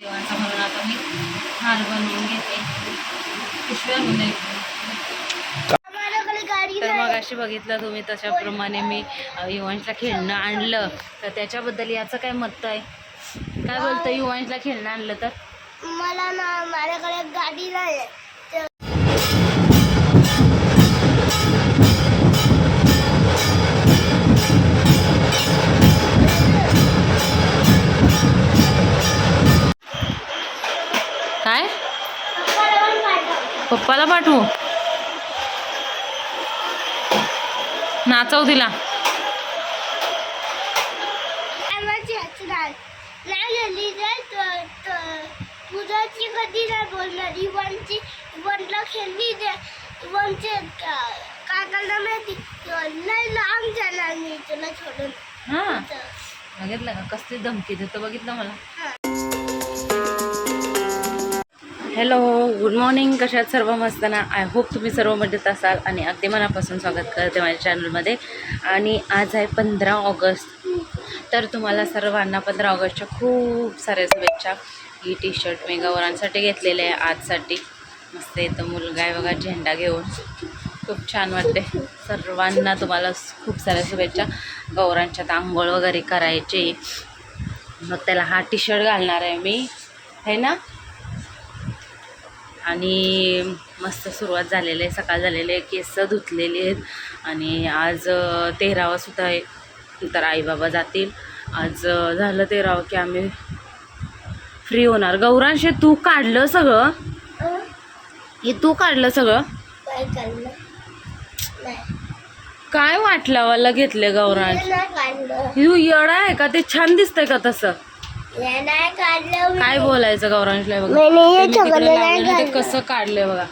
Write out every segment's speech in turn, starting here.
देवाचा म्हणून आता मी हार बनवून घेते. पिशव्या मध्ये तर मग अशी बघितलं तुम्ही तशाप्रमाणे मी युवांशला खेळणं आणलं. तर त्याच्याबद्दल याचं काय मत आहे? काय बोलतं युवांशला खेळणं आणलं तर? मला ना माझ्याकडे गाडी नाही पप्पाला पाठवू? नाचव तिला. पूजाची कधी नाही बोलणार. इवानची इवानला खेळली ते इवानचे का- काकांना माहिती. नाही लांब जाणार मी तुला सोडून. हां. बघितलं का कसली धमकी देतो बघितलं मला. हॅलो गुड मॉर्निंग कशात सर्व मस्त ना? आय होप तुम्ही सर्व मजेत असाल आणि अगदी मनापासून स्वागत करते माझ्या चॅनलमध्ये आणि आज आहे पंधरा ऑगस्ट. तर तुम्हाला सर्वांना पंधरा ऑगस्टच्या खूप साऱ्या शुभेच्छा. ही टी शर्ट मी गौरांसाठी घेतलेले आहे आजसाठी. मस्त येतं मुलगा आहे बघा झेंडा घेऊन. खूप छान वाटते. सर्वांना तुम्हाला खूप साऱ्या शुभेच्छा. गौरांच्यात आंघोळ वगैरे करायची. मग त्याला हा टी शर्ट घालणार आहे मी. है ना? आणि मस्त सुरुवात झालेली आहे. सकाळ झालेली आहे. केस धुतलेले आहेत. आणि आज अ, तेरावा सुद्धा आहे. तर आईबाबा जातील. आज झालं तेरावं की आम्ही फ्री होणार. गौरांशे तू काढलं सगळं? हे तू काढलं सगळं? काय काढलं? नाही. काय वाटलं वाला घेतले गौरांश? तू येडा आहे का? ते छान दिसतंय का तसं. काय बोलायचं गौरांशला बघा. ते. कसं काढलंय बघा.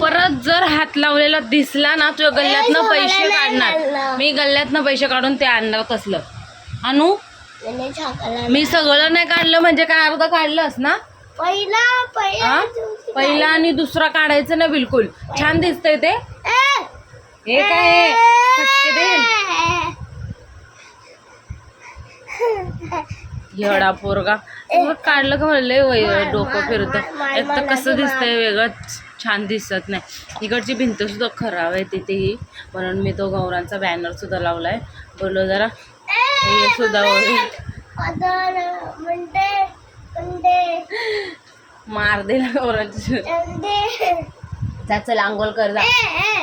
परत जर हात लावलेला दिसला ना तुझ्या गल्ल्यातनं पैसे काढणार. मी गल्ल्यातनं पैसे काढून ते आणणार तसलं. आणू मी सगळं नाही काढलं म्हणजे काय अर्ध काढलंस ना? पहिला पहिला आणि दुसरा काढायचं ना बिलकुल. छान दिसतंय ते! हे काय? एवढा पोरगा. मग काढलं का म्हणले वय डोकं फिरतं. एक तर कसं दिसतंय वेगळंच छान दिसत नाही. इकडची भिंत सुद्धा खराब आहे तिथेही. म्हणून मी तो गौरांचा बॅनर सुद्धा लावलाय. बोललो जरा हे सुद्धा म्हणते मार दिला गौरांची. चल आंघोळ कर जा.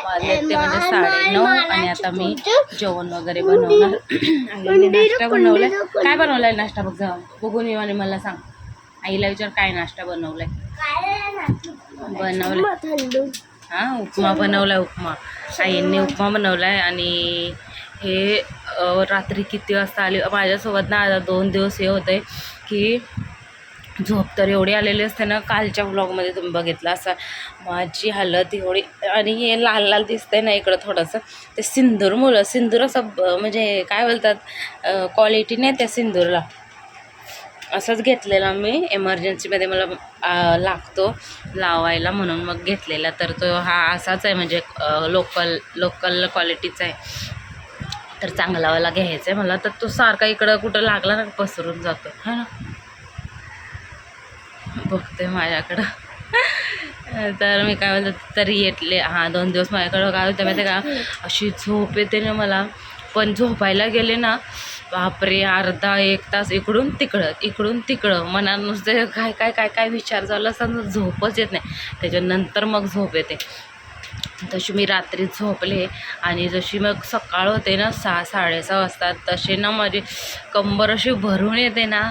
वाजले ते म्हणजे साडे नऊ आणि आता मी जेवण वगैरे बनवणार. आईने नाश्ता बनवलाय. काय बनवलाय नाश्ता बघ बघून येऊ आणि मला सांग. आईला विचार काय नाश्ता बनवलाय. बनवलाय. थंडू हा उपमा बनवलाय उपमा. आईंनी उपमा बनवलाय आणि हे रात्री किती वाजता आली? माझ्यासोबत ना आता दोन दिवस हे होते की झोप तर एवढी आलेली असते ना कालच्या ब्लॉगमध्ये तुम्ही बघितलं असं. माझी हालत एवढी आणि हे लाल लाल दिसतंय ना इकडं थोडंसं. ते सिंदूर मुलं सिंदूर असं म्हणजे काय बोलतात क्वालिटी नाही त्या सिंदूरला. असंच घेतलेला मी एमर्जन्सीमध्ये मला लागतो लावायला म्हणून मग घेतलेला. तर तो हा असाच आहे म्हणजे लोकल लोकल क्वालिटीचा आहे. तर चांगलावाला घ्यायचा आहे मला. तर तो सारखा इकडं कुठं लागला ना पसरून जातो. है ना? बघते माझ्याकडं. तर मी काय म्हणतात तरी येतले. हां दोन दिवस माझ्याकडं काय होतं माहिती आहे का? अशी झोप येते ना मला. पण झोपायला गेले ना बापरे अर्धा एक तास इकडून तिकडं इकडून तिकडं. मनात नुसते काय काय काय काय विचार झाला असताना झोपच येत नाही. त्याच्यानंतर मग झोप येते. तशी मी रात्री झोपले आणि जशी मग सकाळ होते ना सहा साडेसहा वाजता तसे ना माझी कंबर अशी भरून येते ना.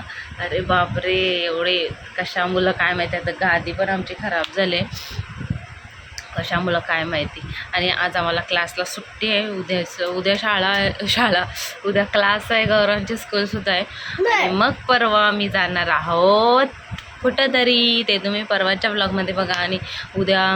अरे बापरे एवढे कशामुळं काय माहिती आता गादी पण आमची खराब झाले. कशामुळं काय माहिती. आणि आज आम्हाला क्लासला सुट्टी आहे. उद्याच उद्या शाळा शाळा उद्या क्लास आहे गौरांची स्कूलसुद्धा आहे. आणि मग परवा आम्ही जाणार आहोत कुठंतरी. ते तुम्ही परवाच्या ब्लॉगमध्ये बघा आणि उद्या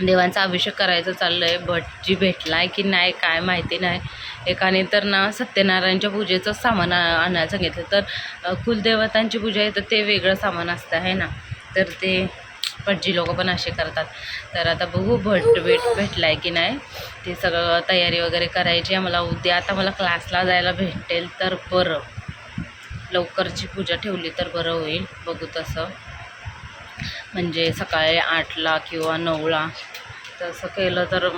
देवांचा अभिषेक करायचं चाललं आहे भटजी भेटला आहे की नाही काय माहिती नाही. एकाने तर ना सत्यनारायणच्या पूजेचं सामान आणायला सांगितलं. तर कुलदेवतांची पूजा आहे तर ते वेगळं सामान असतं आहे ना? तर ते भटजी लोक पण असे करतात. तर आता बघू भट भेट भेटला आहे की नाही. ते सगळं तयारी वगैरे करायची आहे. मला उद्या आता मला क्लासला जायला भेटेल तर बरं. लवकरची पूजा ठेवली तर बरं होईल. बघू तसं. म्हणजे सकाळी आठला किंवा नऊला. तसं केलं तर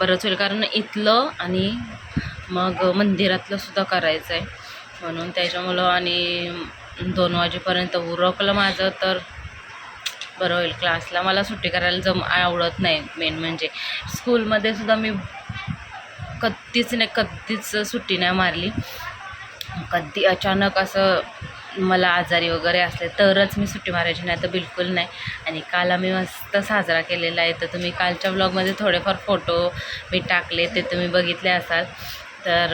बरंच होईल. कारण इथलं आणि मग मंदिरातलं सुद्धा करायचं आहे म्हणून त्याच्यामुळं आणि दोन वाजेपर्यंत उरकलं माझं तर बरं होईल. क्लासला मला सुट्टी करायला जम आवडत नाही. मेन म्हणजे स्कूलमध्ये सुद्धा मी कधीच नाही कधीच सुट्टी नाही मारली. कधी अचानक असं मला आजारी वगैरे असले तरच मी सुट्टी मारायची नाही तर बिलकुल नाही. आणि काल आम्ही मस्त साजरा केलेला आहे. तर तुम्ही कालच्या ब्लॉगमध्ये थोडेफार फोटो मी टाकले ते तुम्ही बघितले असाल. तर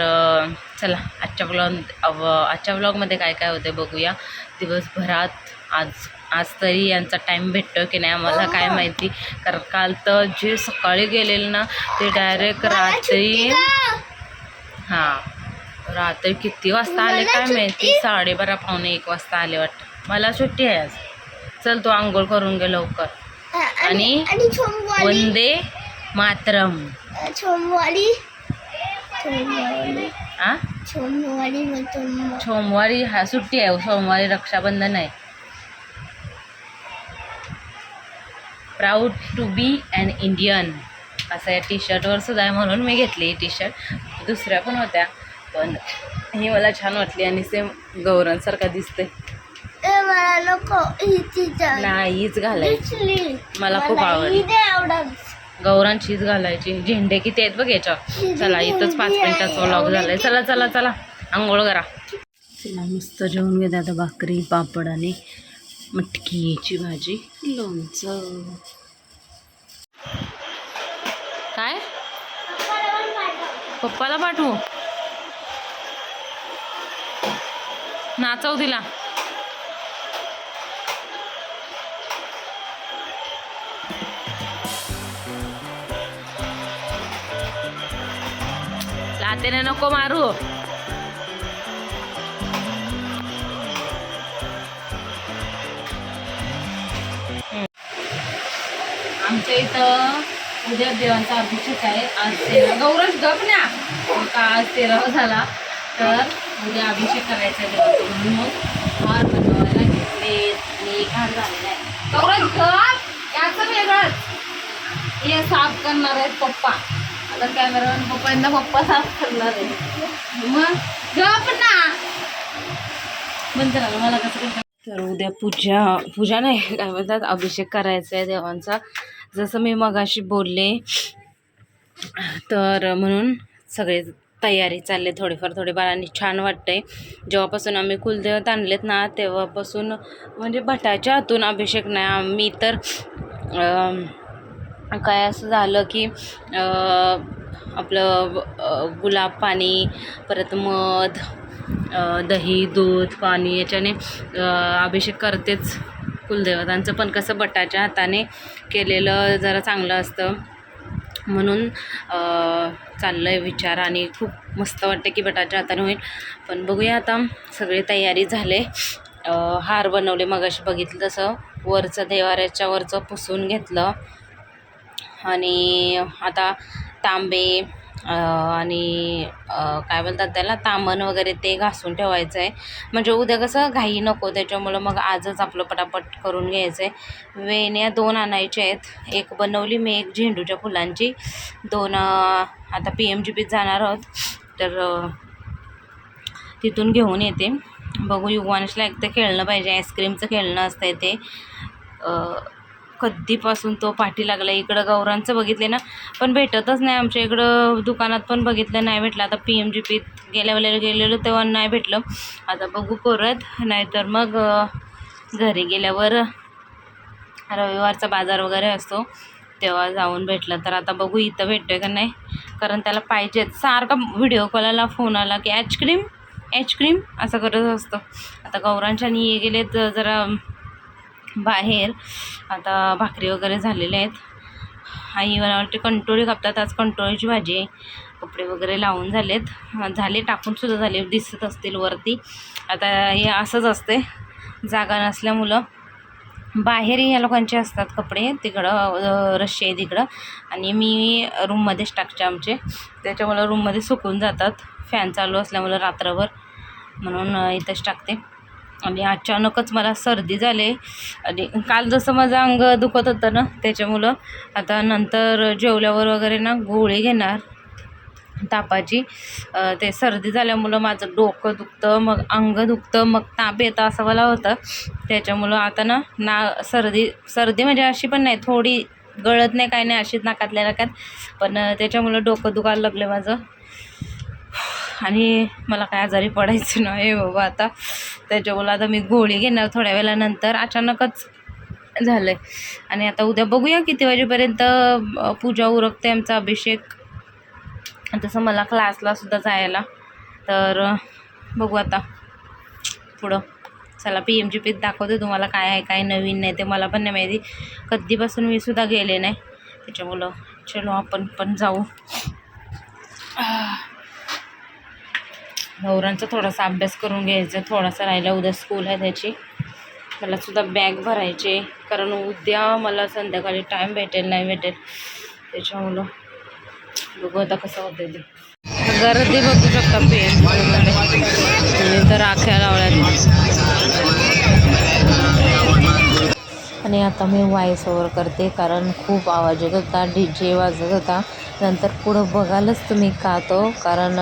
चला आजच्या ब्लॉग आजच्या ब्लॉगमध्ये काय काय होते बघूया. दिवसभरात आज आज तरी यांचा टाईम भेटतो की नाही आम्हाला काय माहिती. कारण काल तर जे सकाळी गेलेले ना ते डायरेक्ट रात्री हां. रात्री किती वाजता आले काय माहिती? साडेबारा पावणे एक वाजता आले वाटतं. मला सुट्टी आहे आज. चल तू आंघोळ करून घे लवकर. आणि वंदे मातरम. सोमवारी सोमवारी हा सुट्टी आहे. सोमवारी रक्षाबंधन आहे. Proud to be an Indian असं या टी शर्टवर सुद्धा आहे म्हणून मी घेतली ही टी शर्ट दुसऱ्या पण होत्या. पण ही मला छान वाटली आणि सेम गौरांसारखा दिसते ए, मला नको ही चित्र नाहीच घालायची. मला खूप आवडली. ही गौरांचीच घालायची. झेंडे किती आहेत बघ याच्या चला इथंच पाच मिनिटाचा व्लॉग झालाय. चला चला चला. आंघोळ करा. तिला मस्त जेवण घेते आता भाकरी पापड आणि मटकीची भाजी. लोणचं. काय? पप्पाला पाठवू? नाचव तिला. लातेने नको मारू. आमच्या इथं उद्या देवांचा अभिषेक आहे. आज तेरा गौरव गप ना का आज तेरावा झाला? तर उद्या अभिषेक करायचा आहे देवाचा म्हणून मग हार बनवायला घेतले. आणि एक हार झालेला आहे. याचं वेगळंच. हे साफ करणार आहेत पप्पा. आता कॅमेरामॅन पप्पांना पप्पा साफ करणार आहे मग गप ना. म्हणते ना मला कसं करता तर उद्या पूजा पूजा नाही काय म्हणतात अभिषेक करायचा आहे देवांचा. जसं मी मगाशी बोलले तर म्हणून सगळे तयारी चालले थोडीफार थोडीफार आणि छान वाटतंय. जेव्हापासून आम्ही कुलदेवत आणलेत ना तेव्हापासून म्हणजे भटाच्या हातून अभिषेक नाही आम्ही तर काय असं झालं की आपलं गुलाब पाणी परत मध दही दूध पाणी याच्याने अभिषेक करतेच कुलदेवतांचं. पण कसं बटाच्या हाताने केलेलं जरा चांगलं असतं. म्हणून चाललं आहे विचार आणि खूप मस्त वाटतं की बटाच्या हाताने होईल. पण बघूया आता सगळी तयारी झाले. हार बनवले मगाशी बघितलं तसं. वरचं देवाऱ्याच्या वरचं पुसून घेतलं. आणि आता तांबे आणि काय बोलतात त्याला तामण वगैरे ते घासून ठेवायचं आहे म्हणजे उद्या कसं घाई नको त्याच्यामुळं मग आजच आपलं पटापट करून घ्यायचं आहे वेण्या दोन आणायच्या आहेत. एक बनवली मी एक झेंडूच्या फुलांची. दोन आता पी एम जी पीत जाणार आहोत. तर तिथून घेऊन येते. बघू युवानशला एक तर खेळणं पाहिजे आईस्क्रीमचं खेळणं असतं ते. कधीपासून तो पाठी लागला इकडं गौरांचं बघितले ना पण भेटतच नाही आमच्या इकडं. दुकानात पण बघितलं नाही भेटलं. आता पी एम जी पीत गेल्या वेळेला गेलेलो तेव्हा नाही भेटलं. आता बघू परत नाहीतर मग घरी गेल्यावर रविवारचा बाजार वगैरे असतो तेव्हा जाऊन भेटलं. तर आता बघू इथं भेटतोय का नाही? कारण त्याला पाहिजेत. सारखा व्हिडिओ कॉलला फोन आला की आईस्क्रीम आईस्क्रीम असं करत असतं. आता गौरांच्या निये गेलेत जरा बाहेर. आता भाकरी वगैरे झालेल्या आहेत. आई मला वाटते कंटोळी कापतात. आज कंटोळीची भाजी आहे. कपडे वगैरे लावून झालेत. झाले टाकून सुद्धा झाले. दिसत असतील वरती. आता हे असंच असते जागा नसल्यामुळं. बाहेरही या लोकांचे असतात कपडे. तिकडं रश्शी आहे तिकडं आणि मी रूममध्येच टाकते आमचे. त्याच्यामुळं रूममध्ये सुकून जातात. फॅन चालू असल्यामुळं रात्रभर. म्हणून इथंच टाकते. आणि अचानकच मला सर्दी झाले. आणि काल जसं माझं अंग दुखत होतं ना त्याच्यामुळं आता नंतर जेवल्यावर वगैरे ना गोळी घेणार तापाची. ते सर्दी झाल्यामुळं माझं डोकं दुखतं मग अंग दुखतं मग ताप येतं असं मला होतं. त्याच्यामुळं आता ना ना सर्दी सर्दी म्हणजे अशी पण नाही थोडी गळत नाही काय नाही अशीच नाकातल्या नाकात. पण त्याच्यामुळं डोकं दुखायला लागलं माझं. आणि मला काय आजारी पडायचं नाही बाबा आता. त्याच्यामुळं आता मी गोळी घेणार थोड्या वेळानंतर. अचानकच झालं आहे आणि आता उद्या बघूया किती वाजेपर्यंत पूजा उरकते आमचा अभिषेक. तसं मला क्लासला सुद्धा जायला. तर बघू आता. पुढं. चला पी एम जी पीत दाखवते तुम्हाला काय आहे काय नवीन नाही ते. मला पण नाही माहिती. कधीपासून मी सुद्धा गेले नाही. त्याच्यामुळं चलो आपण पण जाऊ. नवऱ्यांचा थोडासा अभ्यास करून घ्यायचा थोडासा राहिला उद्या स्कूल आहे त्याची. मला सुद्धा बॅग भरायची कारण उद्या मला संध्याकाळी टाईम भेटेल नाही भेटेल. त्याच्यामुळं बघू आता कसं होतं ते. गर्दी बघू शकता पेन तर राख्या लावल्यात. आणि आता मी व्हॉइस ओव्हर करते कारण खूप आवाज येत होता डी जे वाजत होता. नंतर पुढं बघालच तुम्ही का तो कारण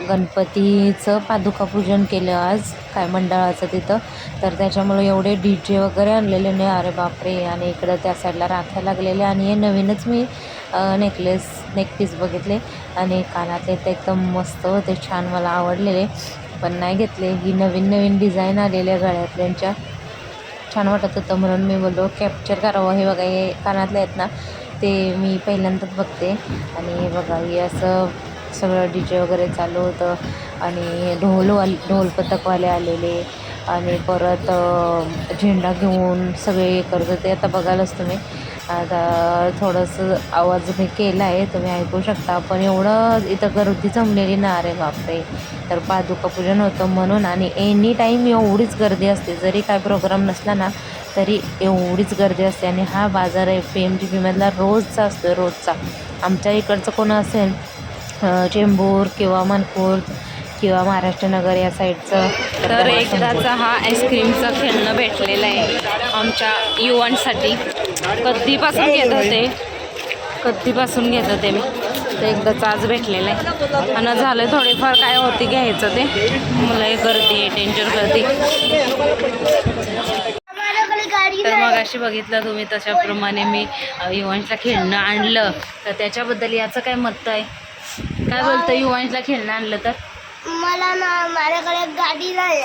गणपतीचं पादुका पूजन केलं आज काय मंडळाचं तिथं. तर त्याच्यामुळे एवढे डी जे वगैरे आणलेले नाही अरे बापरे. आणि इकडं त्या साईडला राख्या लागलेल्या आणि हे नवीनच मी नेकलेस नेकपीस बघितले. आणि कानातले ते एकदम मस्त होते छान मला आवडलेले. पण नाही घेतले. ही नवीन नवीन डिझाईन आलेल्या गळ्यातल्यांच्या. छान वाटत होतं म्हणून मी बोललो कॅप्चर करावं. हे बघा हे कानातले आहेत ना ते मी पहिल्यांदाच बघते. आणि बघा हे असं सगळं डी जे वगैरे चालू होतं आणि ढोलवाले ढोल पथकवाले आलेले आणि परत झेंडा घेऊन सगळे हे करत होते. आता बघालच तुम्ही. आता थोडंसं आवाज मी केला आहे तुम्ही ऐकू शकता. पण एवढं इथं गर्दी जमलेली ना रे बापरे. तर पादुका पूजन होतं म्हणून आणि एनी टाईम एवढीच गर्दी असते. जरी काय प्रोग्राम नसला ना तरी एवढीच गर्दी असते. आणि हा बाजार आहे पी एम जी पीमधला रोजचा असतो रोजचा. आमच्या इकडचं कोण असेल चेंबूर किंवा मनपूर किंवा महाराष्ट्र नगर या साईडचं तर एकदाचा हा आईस्क्रीमचं खेळणं भेटलेलं आहे आमच्या युवांसाठी. कधीपासून घेत होते? कधीपासून घेत होते मी? तर एकदाच आज भेटलेलं आहे. आणि झालं थोडेफार काय होते घ्यायचं ते? मला हे गर्दी आहे डेंजर गर्दी. तर. मग अशी बघितलं तुम्ही तशाप्रमाणे मी युवांशला खेळणं आणलं. तर त्याच्याबद्दल याचं काय मत आहे? काय बोलतं युवांशला खेळणं आणलं तर? मला ना माझ्याकडे गाडी नाही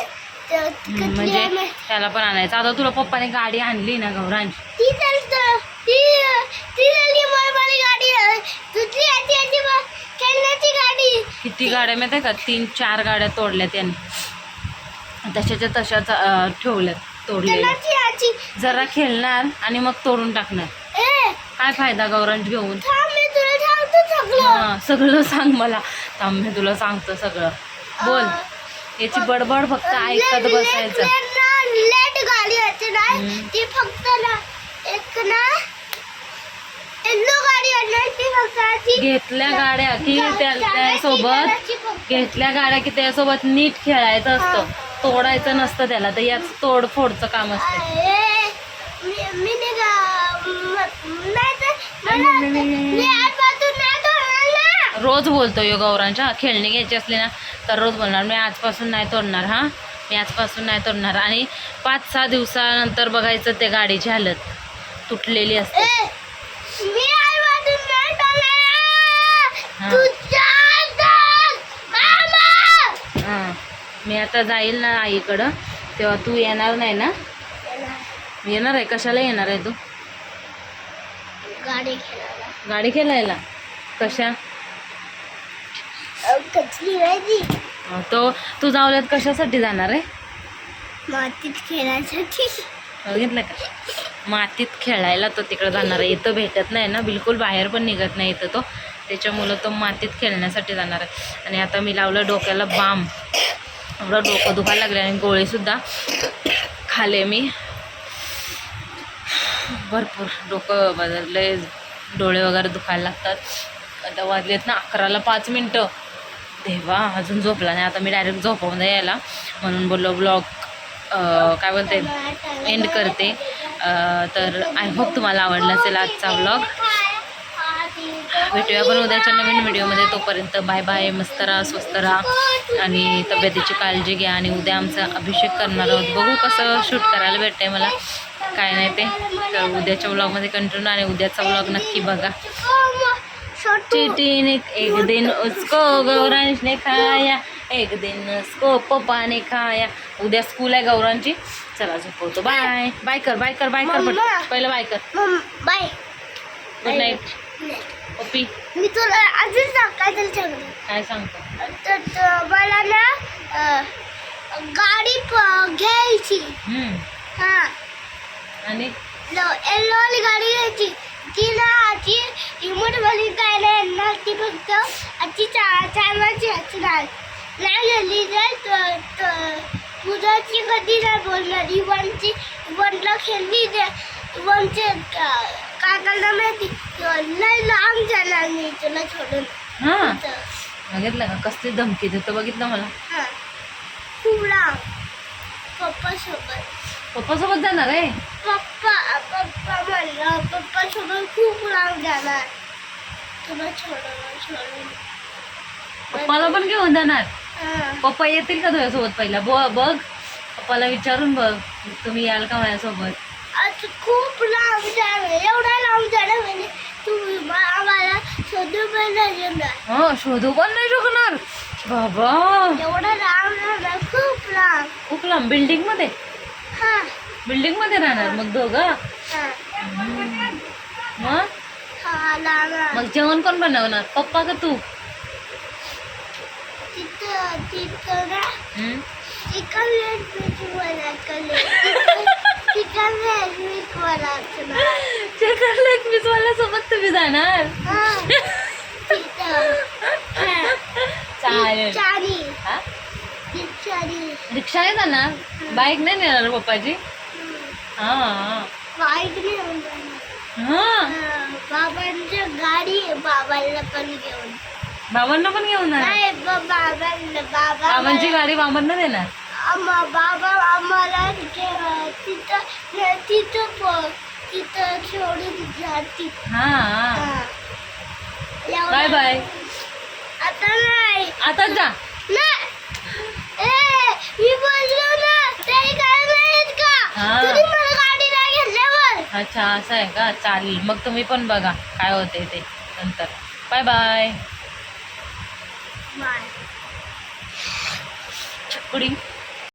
तर म्हणजे? त्याला पण आणायचं. आता तुला पप्पाने गाडी आणली ना गौरांश ती चालतं ती ती झाली मला गाडी आहे. बा- खेळण्याची गाडी. किती गाड्या माहिती आहे का? तीन चार गाड्या तोडल्या त्यांनी. तशाच्या तशाच अ, ठेवल्यात तोडलेल्या. खेळण्याची आजी जरा खेळणार आणि मग तोडून टाकणार. ए काय फायदा गौरांश घेऊन? सगळं. हा, सगळं सांग मला. थांब मी तुला सांगतो सगळं. बोल. याची बडबड फक्त ऐकत बसायचं. लेट गाडी ना. ती फक्त ना एक ना घेतल्या गाड्या की त्या त्यासोबत. घेतल्या गाड्या की त्यासोबत नीट खेळायचं असतं. तोडायचं नसतं त्याला. तर याच तोडफोडचं काम असतं अरे, मी मी नाही का म- नाही तर मला मी आजपासून नाही तोडणार ना रोज बोलतो यो गौरांश हा खेळणी घ्यायची असली ना तर रोज बोलणार. मी आजपासून नाही तोडणार हा? मी आजपासून नाही तोडणार. आणि पाच सहा दिवसानंतर बघायचं ते गाडीची हालत तुटलेली असते. हा. हां. मी आता जाईल ना आईकडं. तेव्हा तू येणार नाही ना? येणार आहे? कशाला येणार आहे तू? गाडी खेळायला. गाडी खेळायला? कशा? अहो, कसली माहिती अं, तो तू जावल्यात कशासाठी जाणार आहे? मातीत खेळायसाठी बघितलं का? मातीत खेळायला तो तिकडं जाणार आहे. इथं भेटत नाही ना. बिलकुल बाहेर पण निघत नाही इथं तो. त्याच्यामुळं तो मातीत खेळण्यासाठी जाणार आहे. आणि आता मी लावलं डोक्याला बाम. एवढं डोकं दुखायला लागलं आणि गोळीसुद्धा खाले मी. भरपूर डोकं बदलले डोळे वगैरे दुखायला लागतात. आता वाजलेत ना अकराला पाच मिनटं. तेव्हा अजून झोपला नाही. आता मी डायरेक्ट झोपवून यायला म्हणून बोललो ब्लॉग काय बोलते? एंड करते. तर आय होप तुम्हाला आवडला असेल आजचा ब्लॉग. भेटूया पण उद्याच्या नवीन व्हिडिओमध्ये. तोपर्यंत बाय बाय मस्त राहा स्वस्त राहा. आणि तब्येतीची काळजी घ्या. आणि उद्या आमचा अभिषेक करणार आहोत. बघू कसं शूट करायला भेटतंय मला. काय नाही ते. तर उद्याच्या व्लॉगमध्ये कंटिन्यू आणि उद्याचा व्लॉग नक्की बघा. चीटी ने एक दिन उसको गौरांश ने खाया एक दिन उसको पप्पा ने खाया. उद्या स्कूल आहे गौरांची. चला झोपवतो. बाय बाय कर बाय कर बाय कर. पहिलं बाय कर. बाय गुड नाईट पप्पी मी तुला अजून सांगतो काय सांगतो? तर तर मला ना गाडी घ्यायची. हा. आणि एल्लोवाली गाडी घ्यायची ती ना आजी रिमोट वाली काय नाही येणार ती फक्त आजी चा चालवायची असणार नाही गेली तर त- त- तुझ्याची कधी नाही बोलणार इवनची इवनला खेळली दे इवनचे काकाला माहिती लय लांब जाणार मी तुला सोडून हां. बघितलं का? कसली धमकी देतो बघितलं मला? हा. खूप लांब पप्पा सोबत जाणार आहे? पप्पा पप्पा म्हणलं पप्पा सोबत खूप लांब जाणार. तुला सोडून सोडून पप्पाला पण घेऊन जाणार? हा. पप्पा येतील का तुझ्यासोबत पहिला? ब बघ. पप्पाला विचारून बघ तुम्ही याल का माझ्यासोबत? खूप लांब जाणार एवढा लांब जाणार म्हणजे तू मा- आम्हाला शोधून पण नाही येणार हा शोधू पण नाही शकणार. बाबा. एवढा लांब जाणार खूप लांब. खूप लांब. बिल्डिंगमध्ये बिल्डिंगमध्ये राहणार मग दोघं? हा. मग? मग जेवण कोण बनवणार? पप्पा का तू? चिकन लेग पीस वाल्या सोबत तुम्ही जाणार. चालेल. हा? रिक्षाने जाणार? बाईक नाही नेणार पप्पाची हा. हा. हा, बाबांच्या गाडी बाबांना पण घेऊन. बाबांना पण घेऊन बाबांची गाडी बाबांना देणार बाबा आम्हाला तिथं तिथं तिथं सोडून जातील. हा. Bye bye. आता नाही. आताच जा. नाही. अच्छा असं आहे का? चालेल. मग तुम्ही पण बघा काय होते ते नंतर. Bye bye bye